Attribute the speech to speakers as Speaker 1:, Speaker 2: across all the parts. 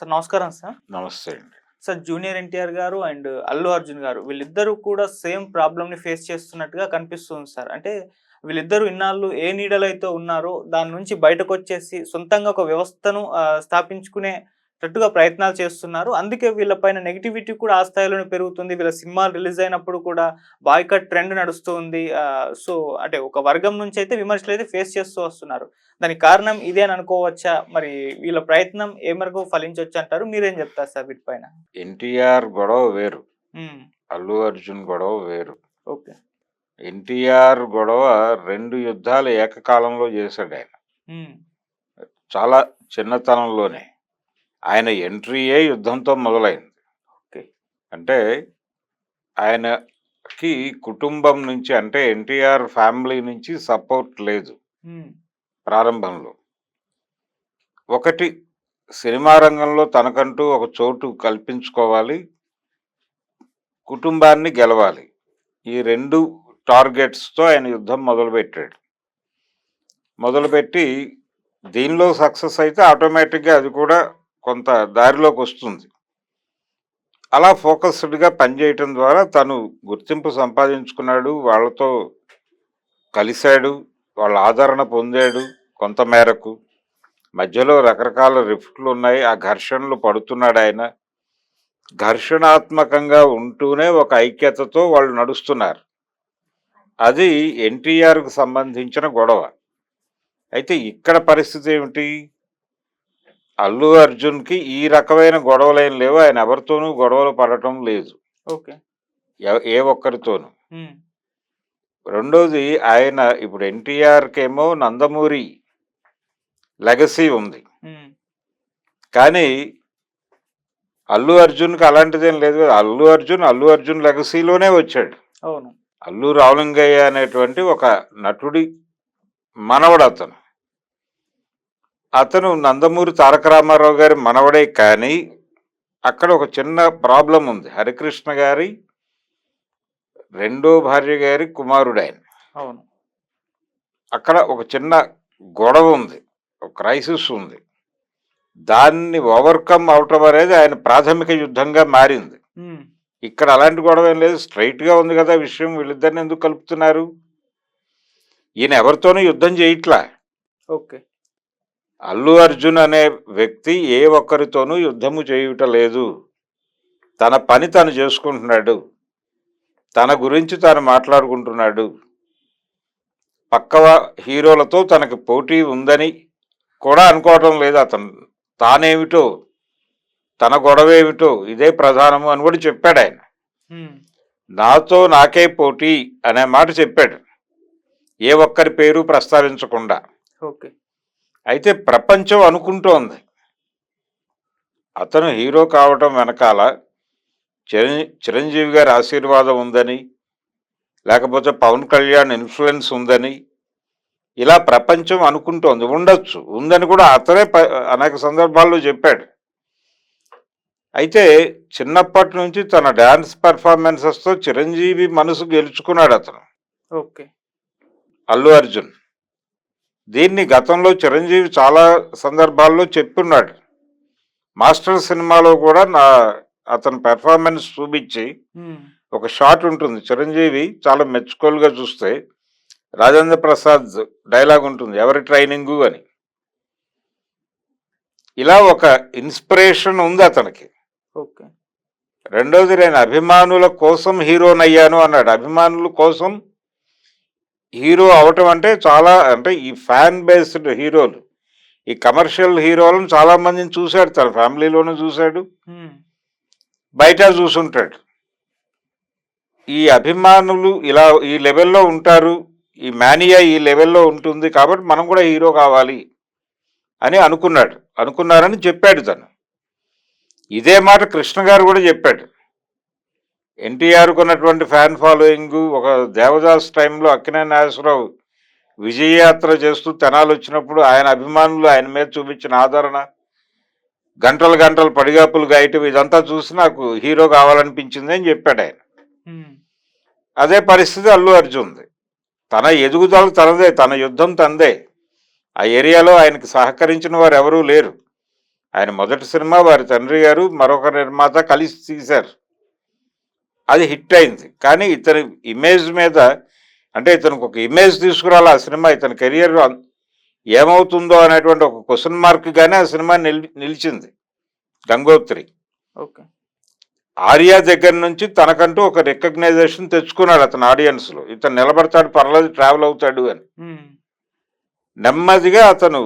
Speaker 1: Sir నమస్కారం sir.
Speaker 2: నమస్తే అండి.
Speaker 1: సార్ జూనియర్ ఎన్టీఆర్ గారు అండ్ అల్లు అర్జున్ గారు వీళ్ళిద్దరూ కూడా సేమ్ ప్రాబ్లమ్ని ఫేస్ చేస్తున్నట్టుగా కనిపిస్తుంది సార్. అంటే వీళ్ళిద్దరూ ఇన్నాళ్ళు ఏ నీడలైతే ఉన్నారో దాని నుంచి బయటకు వచ్చేసి సొంతంగా ఒక వ్యవస్థను ఆ, స్థాపించుకునేటట్టుగా ప్రయత్నాలు చేస్తున్నారు. అందుకే వీళ్ళపైన నెగిటివిటీ కూడా ఆ స్థాయిలోనే పెరుగుతుంది. వీళ్ళ సినిమాలు రిలీజ్ అయినప్పుడు కూడా బాయ్కట్ ట్రెండ్ నడుస్తుంది సో అంటే ఒక వర్గం నుంచి అయితే విమర్శలు అయితే ఫేస్ చేస్తూ వస్తున్నారు. దానికి కారణం ఇదే అని అనుకోవచ్చా? మరి వీళ్ళ ప్రయత్నం ఏ మేరకు ఫలించవచ్చు అంటారు? మీరేం చెప్తారు సార్ వీటిపైన
Speaker 2: ఎన్టీఆర్ గొడవ వేరు. అల్లు అర్జున్ గొడవ వేరు.
Speaker 1: ఓకే.
Speaker 2: ఎన్టీఆర్ గొడవ రెండు యుద్ధాలు ఏకకాలంలో చేశాడు ఆయన. చాలా చిన్నతనంలోనే. ఆయన ఎంట్రీయే యుద్ధంతో మొదలైంది.
Speaker 1: ఓకే.
Speaker 2: అంటే ఆయనకి కుటుంబం నుంచి అంటే ఎన్టీఆర్ ఫ్యామిలీ నుంచి సపోర్ట్ లేదు. ప్రారంభంలో. ఒకటి సినిమా రంగంలో తనకంటూ ఒక చోటు కల్పించుకోవాలి. కుటుంబాన్ని గెలవాలి. ఈ రెండు టార్గెట్స్తో ఆయన యుద్ధం మొదలుపెట్టాడు. మొదలుపెట్టి దీనిలో సక్సెస్ అయితే ఆటోమేటిక్గా అది కూడా కొంత దారిలోకి వస్తుంది అలా ఫోకస్డ్గా పనిచేయటం ద్వారా తను గుర్తింపు సంపాదించుకున్నాడు వాళ్ళతో కలిశాడు వాళ్ళ ఆదరణ పొందాడు కొంత మేరకు. మధ్యలో రకరకాల రిఫ్ట్లు ఉన్నాయి ఆ ఘర్షణలు పడుతున్నాడు ఆయన. ఘర్షణాత్మకంగా ఉంటూనే ఒక ఐక్యతతో వాళ్ళు నడుస్తున్నారు. అది ఎన్టీఆర్కు సంబంధించిన గొడవ. అయితే ఇక్కడ పరిస్థితి ఏమిటి? అల్లు అర్జున్కి ఈ రకమైన గొడవలు ఏం లేవు. ఆయన ఎవరితోనూ గొడవలు పడటం లేదు.
Speaker 1: ఓకే.
Speaker 2: ఏ ఒక్కరితోనూ. రెండోది ఆయన ఇప్పుడు ఎన్టీఆర్కేమో నందమూరి లెగసీ ఉంది. కానీ అల్లు అర్జున్కి అలాంటిదేం లేదు కదా. అల్లు అర్జున్ అల్లు అర్జున్ లెగసీలోనే వచ్చాడు.
Speaker 1: అవును.
Speaker 2: అల్లు రావులింగయ్య అనేటువంటి ఒక నటుడి మనవడు అతను. అతను నందమూరి తారక రామారావు గారి మనవడే కానీ అక్కడ ఒక చిన్న ప్రాబ్లం ఉంది. హరికృష్ణ గారి రెండో భార్య గారి కుమారుడు ఆయన
Speaker 1: అవును.
Speaker 2: అక్కడ ఒక చిన్న గొడవ ఉంది. ఒక క్రైసిస్ ఉంది. దాన్ని ఓవర్కమ్ అవటం అనేది ఆయన ప్రాథమిక యుద్ధంగా మారింది. ఇక్కడ అలాంటి గొడవ ఏం లేదు. స్ట్రైట్గా ఉంది కదా విషయం. వీళ్ళిద్దరిని ఎందుకు కలుపుతున్నారు? ఈయన ఎవరితోనూ యుద్ధం చేయట్లా?
Speaker 1: ఓకే.
Speaker 2: అల్లు అర్జున్ అనే వ్యక్తి ఏ ఒక్కరితోనూ యుద్ధము చేయుట లేదు. తన పని తను చేసుకుంటున్నాడు. తన గురించి తాను మాట్లాడుకుంటున్నాడు. పక్క వా- హీరోలతో తనకి పోటీ ఉందని కూడా అనుకోవటం లేదు అతను. తానేమిటో తన గొడవ ఏమిటో ఇదే ప్రధానము అని కూడా చెప్పాడు ఆయన. నాతో నాకే పోటీ అనే మాట చెప్పాడు. ఏ ఒక్కరి పేరు ప్రస్తావించకుండా.
Speaker 1: ఓకే.
Speaker 2: అయితే ప్రపంచం అనుకుంటోంది. అతను హీరో కావటం వెనకాల చిరం చిరంజీవి గారి ఆశీర్వాదం ఉందని లేకపోతే పవన్ కళ్యాణ్ ఇన్ఫ్లుయెన్స్ ఉందని ఇలా ప్రపంచం అనుకుంటోంది. ఉండొచ్చు. ఉందని కూడా అతనే అనేక సందర్భాల్లో చెప్పాడు. అయితే చిన్నప్పటి నుంచి తన డ్యాన్స్ పెర్ఫార్మెన్సెస్తో చిరంజీవి మనసు గెలుచుకున్నాడు అతను.
Speaker 1: ఓకే.
Speaker 2: అల్లు అర్జున్. దీన్ని గతంలో చిరంజీవి చాలా సందర్భాల్లో చెప్పున్నాడు మాస్టర్ సినిమాలో కూడా నా అతని పెర్ఫార్మెన్స్ చూపించి ఒక షాట్ ఉంటుంది. చిరంజీవి చాలా మెచ్చుకోలుగా చూస్తే రాజేంద్ర ప్రసాద్ డైలాగ్ ఉంటుంది. ఎవరి ట్రైనింగు అని. ఇలా ఒక ఇన్స్పిరేషన్ ఉంది అతనికి.
Speaker 1: ఓకే.
Speaker 2: రెండోది నేను అభిమానుల కోసం హీరోనయ్యాను అన్నాడు. అభిమానుల కోసం హీరో అవటం అంటే చాలా అంటే ఈ ఫ్యాన్ బేస్డ్ హీరోలు. ఈ కమర్షియల్ హీరోలను చాలా మందిని చూశాడు తన ఫ్యామిలీలోనూ చూశాడు. బయట చూసుంటాడు. ఈ అభిమానులు ఇలా ఈ లెవెల్లో ఉంటారు ఈ మేనియా ఈ లెవెల్లో ఉంటుంది కాబట్టి మనం కూడా హీరో కావాలి అని అనుకున్నాడు అనుకున్నారని చెప్పాడు తను. ఇదే మాట కృష్ణ గారు కూడా చెప్పాడు. ఎన్టీఆర్కు ఉన్నటువంటి ఫ్యాన్ ఫాలోయింగ్ ఒక దేవదాస్ టైంలో అక్కినే నాగేశ్వరరావు విజయయాత్ర చేస్తూ తెనాలు వచ్చినప్పుడు ఆయన అభిమానులు ఆయన మీద చూపించిన ఆదరణ గంటలు గంటలు పడిగాపులు గాయటం ఇదంతా చూసి నాకు హీరో కావాలనిపించింది అని చెప్పాడు ఆయన. అదే పరిస్థితి అల్లు అర్జున్ది. తన ఎదుగుదల తనదే తన యుద్ధం తనదే. ఆ ఏరియాలో ఆయనకి సహకరించిన వారు ఎవరూ లేరు. ఆయన మొదటి సినిమా వారి తండ్రి గారు మరొక నిర్మాత కలిసి తీశారు. అది హిట్ అయింది. కానీ ఇతని ఇమేజ్ మీద అంటే ఇతనికి ఒక ఇమేజ్ తీసుకురాలి ఆ సినిమా ఇతని కెరియర్ ఏమవుతుందో అనేటువంటి ఒక క్వశ్చన్ మార్క్ గానే ఆ సినిమా నిల్ నిలిచింది. గంగోత్రి.
Speaker 1: ఓకే.
Speaker 2: ఆర్యా దగ్గర నుంచి తనకంటూ ఒక రికగ్నైజేషన్ తెచ్చుకున్నాడు అతను ఆడియన్స్లో. ఇతను నిలబడతాడు పర్లేదు ట్రావెల్ అవుతాడు అని. నెమ్మదిగా అతను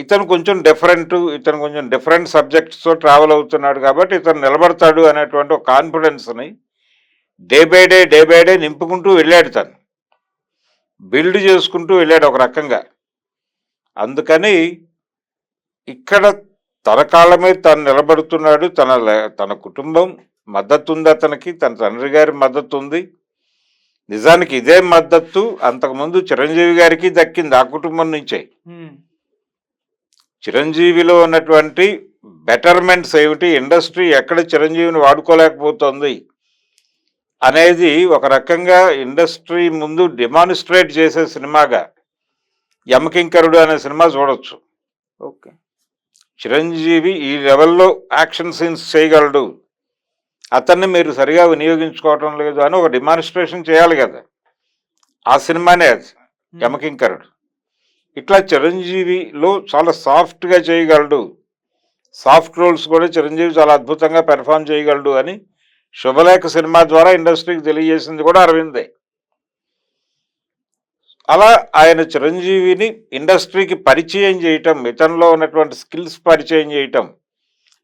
Speaker 2: ఇతను కొంచెం డిఫరెంట్ ఇతను కొంచెం డిఫరెంట్ సబ్జెక్ట్స్తో ట్రావెల్ అవుతున్నాడు కాబట్టి ఇతను నిలబడతాడు అనేటువంటి ఒక కాన్ఫిడెన్స్ని day by day day by day నింపుకుంటూ వెళ్ళాడు తను. బిల్డ్ చేసుకుంటూ వెళ్ళాడు ఒక రకంగా. అందుకని ఇక్కడ తన కాళ్ళ మీద తను నిలబడుతున్నాడు తన తన కుటుంబం మద్దతు ఉంది అతనికి తన తండ్రి గారి మద్దతు ఉంది. నిజానికి ఇదే మద్దతు అంతకుముందు చిరంజీవి గారికి దక్కింది ఆ కుటుంబం నుంచే. చిరంజీవిలో ఉన్నటువంటి బెటర్మెంట్స్ ఏమిటి? ఇండస్ట్రీ ఎక్కడ చిరంజీవిని వాడుకోలేకపోతుంది అనేది ఒక రకంగా ఇండస్ట్రీ ముందు డిమాన్స్ట్రేట్ చేసే సినిమాగా యమకింకరుడు అనే సినిమా చూడొచ్చు.
Speaker 1: ఓకే.
Speaker 2: చిరంజీవి ఈ లెవెల్లో యాక్షన్ సీన్స్ చేయగలడు. అతన్ని మీరు సరిగా వినియోగించుకోవటం లేదు అని ఒక డిమాన్స్ట్రేషన్ చేయాలి కదా. ఆ సినిమానే అది యమకింకరుడు ఇట్లా చిరంజీవిలో చాలా సాఫ్ట్గా చేయగలడు. సాఫ్ట్ రోల్స్ కూడా చిరంజీవి చాలా అద్భుతంగా పెర్ఫామ్ చేయగలడు అని శుభలేఖ సినిమా ద్వారా ఇండస్ట్రీకి తెలియజేసింది కూడా అరవిందే. అలా ఆయన చిరంజీవిని ఇండస్ట్రీకి పరిచయం చేయటం ఇతనిలో ఉన్నటువంటి స్కిల్స్ పరిచయం చేయటం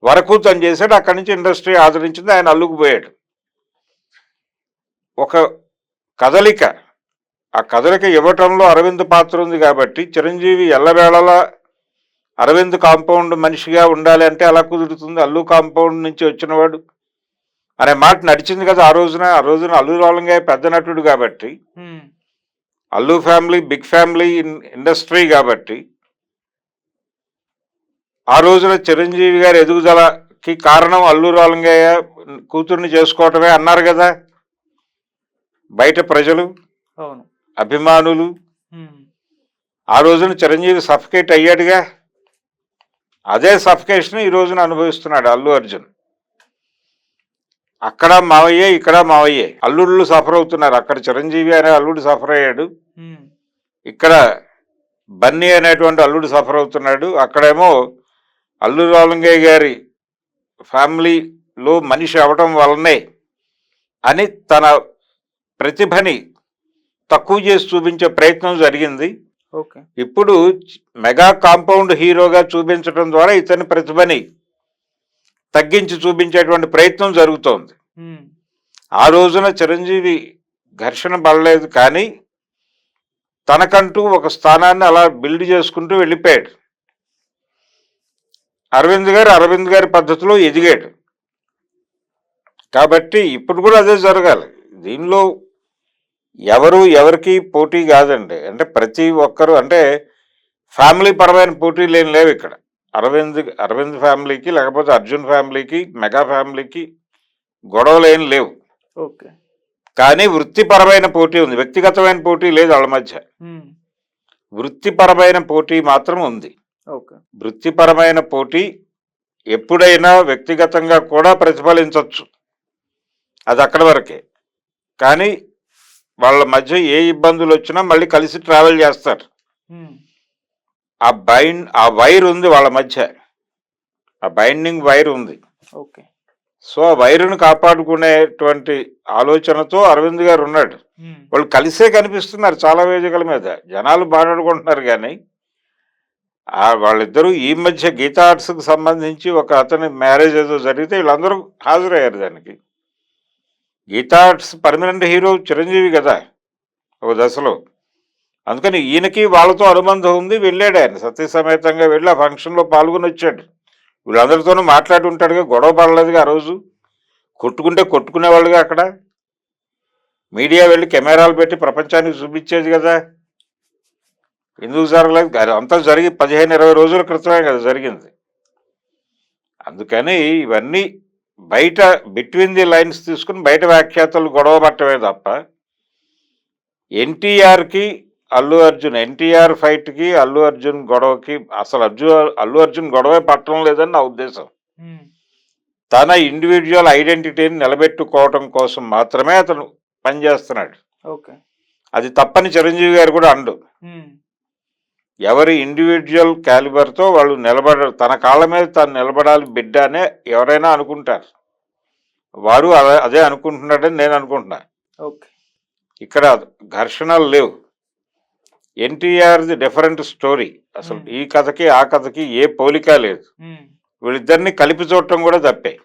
Speaker 2: వరకు తను చేశాడు. అక్కడి నుంచి ఇండస్ట్రీ ఆదరించింది. ఆయన అల్లుకుపోయాడు. ఒక కదలిక ఆ కదలిక ఇవ్వటంలో అరవింద్ పాత్ర ఉంది కాబట్టి చిరంజీవి ఎల్లవేళలా అరవింద్ కాంపౌండ్ మనిషిగా ఉండాలి అంటే అలా కుదురుతుంది. అల్లు కాంపౌండ్ నుంచి వచ్చినవాడు. అనే మాట నడిచింది కదా ఆ రోజున. ఆ రోజున అల్లు రాలంగా పెద్ద నటుడు కాబట్టి. Allu family big family in industry కాబట్టి. ఆ రోజున చిరంజీవి గారి ఎదుగుదలకి కారణం అల్లు రాలంగయ్య కూతుర్ని చేసుకోవటమే అన్నారు కదా బయట ప్రజలు.
Speaker 1: అవును.
Speaker 2: అభిమానులు ఆ రోజున చిరంజీవి సఫకేట్ అయ్యాడుగా. అదే సఫకేషన్ ఈ రోజున అనుభవిస్తున్నాడు అల్లు అర్జున్. అక్కడ మావయ్యే ఇక్కడ మావయ్యే. అల్లుళ్ళు సఫర్ అవుతున్నారు. అక్కడ చిరంజీవి అనే అల్లుడు సఫర్ అయ్యాడు. ఇక్కడ బన్నీ అనేటువంటి అల్లుడు సఫర్ అవుతున్నాడు. అక్కడేమో అల్లు రాలంగయ్య గారి ఫ్యామిలీలో మనిషి అవటం వల్లనే అని తన ప్రతిభని తక్కువ చేసి చూపించే ప్రయత్నం జరిగింది. ఇప్పుడు మెగా కాంపౌండ్ హీరోగా చూపించడం ద్వారా ఇతని ప్రతిభని తగ్గించి చూపించేటువంటి ప్రయత్నం జరుగుతోంది. ఆ రోజున చిరంజీవి ఘర్షణ పడలేదు కానీ తనకంటూ ఒక స్థానాన్ని అలా బిల్డ్ చేసుకుంటూ వెళ్ళిపోయాడు. అరవింద్ గారు అరవింద్ గారి పద్ధతిలో ఎదిగాడు. కాబట్టి ఇప్పుడు కూడా అదే జరగాలి. దీనిలో ఎవరు ఎవరికి పోటీ కాదండి. అంటే ప్రతి ఒక్కరు అంటే ఫ్యామిలీ పరమైన పోటీలు ఏం లేవు ఇక్కడ. అరవింద్ అరవింద్ ఫ్యామిలీకి లేకపోతే అర్జున్ ఫ్యామిలీకి మెగా ఫ్యామిలీకి గొడవలు ఏం లేవు.
Speaker 1: ఓకే.
Speaker 2: కానీ వృత్తిపరమైన పోటీ ఉంది. వ్యక్తిగతమైన పోటీ లేదు వాళ్ళ మధ్య. వృత్తిపరమైన పోటీ మాత్రం ఉంది. వృత్తిపరమైన పోటీ ఎప్పుడైనా వ్యక్తిగతంగా కూడా ప్రతిఫలించవచ్చు అది అక్కడి వరకే. కానీ వాళ్ళ మధ్య ఏ ఇబ్బందులు వచ్చినా మళ్ళీ కలిసి ట్రావెల్ చేస్తారు. ఆ బైండ్ ఆ వైర్ ఉంది వాళ్ళ మధ్య. ఆ బైండింగ్ వైర్ ఉంది.
Speaker 1: ఓకే.
Speaker 2: సో ఆ వైరును కాపాడుకునేటువంటి ఆలోచనతో అరవింద్ గారు ఉన్నాడు. వాళ్ళు కలిసే కనిపిస్తున్నారు చాలా వేదికల మీద. జనాలు మాట్లాడుకుంటున్నారు కానీ ఆ వాళ్ళిద్దరూ ఈ మధ్య గీతా ఆర్ట్స్కి సంబంధించి ఒక అతని మ్యారేజ్ ఏదో జరిగితే వీళ్ళందరూ హాజరయ్యారు దానికి. Geetha Arts permanent hero Chiranjeevi కదా ఒక దశలో. అందుకని ఈయనకి వాళ్ళతో అనుబంధం ఉంది వెళ్ళాడు ఆయన. సత్యసమేతంగా వెళ్ళి ఆ ఫంక్షన్లో పాల్గొని వచ్చాడు వీళ్ళందరితోనూ మాట్లాడి ఉంటాడుగా గొడవ పడలేదుగా ఆ రోజు. కొట్టుకుంటే కొట్టుకునేవాళ్ళుగా అక్కడ. మీడియా వెళ్ళి కెమెరాలు పెట్టి ప్రపంచానికి చూపించేది కదా. ఎందుకు జరగలేదు? అంతా జరిగి పదిహేను ఇరవై రోజుల క్రితమే కదా జరిగింది. అందుకని ఇవన్నీ బయట బిట్వీన్ ది లైన్స్ తీసుకుని బయట వ్యాఖ్యాతలు గొడవ పట్టమే తప్ప ఎన్టీఆర్కి అల్లు అర్జున్ ఎన్టీఆర్ ఫైట్కి అల్లు అర్జున్ గొడవకి అసలు అర్జున్ అల్లు అర్జున్ గొడవే పట్టడం లేదని నా ఉద్దేశం. తన ఇండివిజువల్ ఐడెంటిటీని నిలబెట్టుకోవటం కోసం మాత్రమే అతను పనిచేస్తున్నాడు.
Speaker 1: ఓకే.
Speaker 2: అది తప్పని చిరంజీవి గారు కూడా అండు ఎవరి ఇండివిజువల్ క్యాలిబర్తో వాళ్ళు నిలబడ తన కాళ్ళ మీద తను నిలబడాలి బిడ్డ అనే ఎవరైనా అనుకుంటారు. వాడు అదే అదే అనుకుంటున్నాడని నేను అనుకుంటున్నా.
Speaker 1: ఓకే.
Speaker 2: ఇక్కడ ఘర్షణలు లేవు. ఎన్టీఆర్ది డిఫరెంట్ స్టోరీ అసలు. ఈ కథకి ఆ కథకి ఏ పోలిక లేదు. వీళ్ళిద్దరిని కలిపి చూడటం కూడా తప్పే.